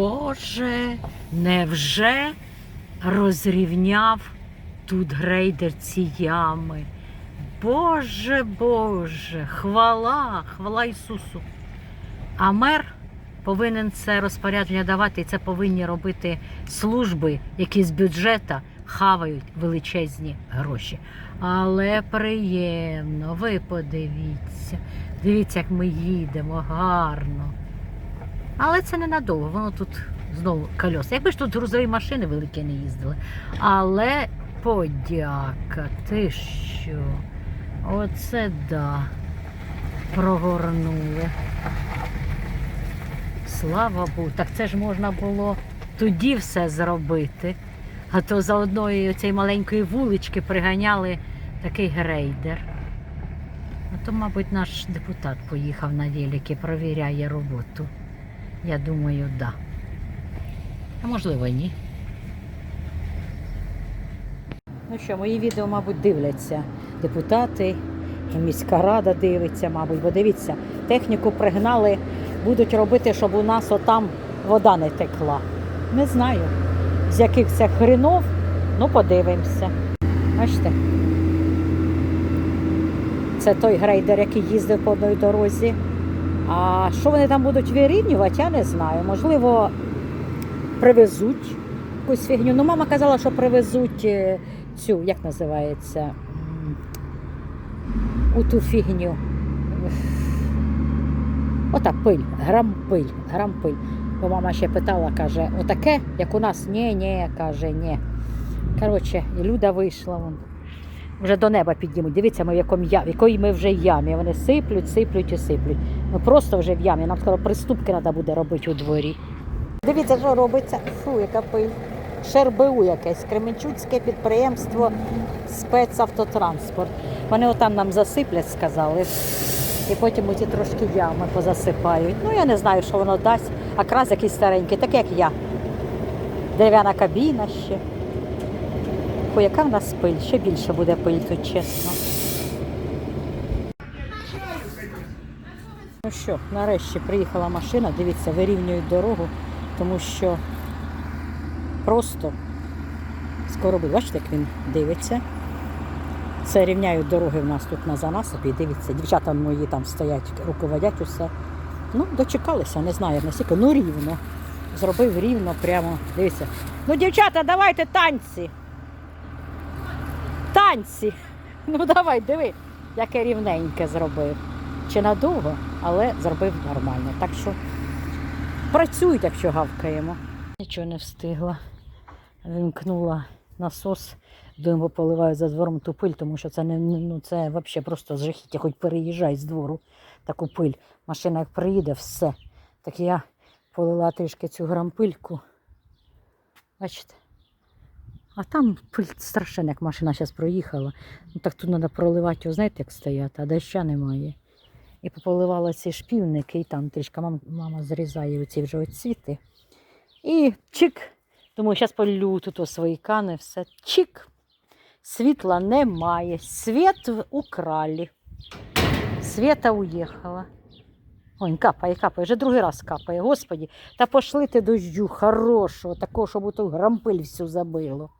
Боже, невже розрівняв тут грейдер ці ями? Боже Боже, хвала, хвала Ісусу. А мер повинен це розпорядження давати, і це повинні робити служби, які з бюджету хавають величезні гроші. Але приємно, ви подивіться. Дивіться, як ми їдемо гарно. Але це ненадовго, воно тут знову кольоса. Якби ж тут грузові машини великі не їздили. Але подяка, ти що? Оце да. Прогорнули. Слава Богу, так це ж можна було тоді все зробити. А то за одної цієї маленької вулички приганяли такий грейдер. А то, мабуть, наш депутат поїхав на великі, провіряє роботу. Я думаю, да. А можливо, ні. Ну що, мої відео, мабуть, дивляться депутати, і міська рада дивиться, мабуть, бо дивіться, техніку пригнали, будуть робити, щоб у нас отам вода не текла. Не знаю, з яких це хренов, ну подивимося. Бачите? Це той грейдер, який їздив по одній дорозі. А що вони там будуть вирівнювати, я не знаю. Можливо, привезуть якусь фігню. Ну, мама казала, що привезуть е, цю, як називається, у ту фігню. Ота пиль, грам пиль, грам пиль. Бо мама ще питала, каже, отаке, як у нас, ні, ні, каже, ні. Коротше, і Люда вийшла. Вон. Вже до неба піднімуть. Дивіться, ми в якому я, в якої ми вже ямі. Вони сиплють, сиплють і сиплють. Ми просто вже в ямі. Нам скоро приступки треба буде робити у дворі. Дивіться, що робиться. Фу, яка пиль. ШРБУ якесь, Кременчуцьке підприємство спецавтотранспорт. Вони отам нам засиплять, сказали. І потім оті трошки ями позасипають. Ну, я не знаю, що воно дасть. А крас якийсь старенький, так як я. Дерев'яна кабіна ще. Ой, яка в нас пиль? Ще більше буде пиль тут, чесно. Ну що, нарешті приїхала машина, дивіться, вирівнюють дорогу, тому що просто скоро буде. Бачите, як він дивиться. Це рівняють дороги в нас тут на занасипі. Дивіться, дівчата мої там стоять, руководять усе. Ну, дочекалися, не знаю, наскільки. Ну рівно. Зробив рівно, прямо. Дивіться. Ну, дівчата, давайте танці. Танці. Ну давай, диви, яке рівненьке зробив. Чи надовго, але зробив нормально. Так що працюйте, якщо гавкаємо. Нічого не встигла. Вимкнула насос, думаю, поливаю за двором ту пиль, тому що це не ну, це взагалі просто жахіття, хоч переїжджай з двору таку пиль. Машина як приїде, все. Так я полила трішки цю грампильку. Бачите? А там пиль страшенна, як машина зараз проїхала. Ну так тут треба проливати його, знаєте, як стояти, а доща немає. І пополивала ці шпівники, і там трішки мама, мама зрізає оці вже оцвіти. І чик. Думаю, зараз полю тут свої кани, все. Чик. Світла немає. Світ украли. Світа уїхала. Ой, капає, капає, вже другий раз капає. Господі, та пошли ти дождю хорошого, такого, щоб ту грампиль всю забило.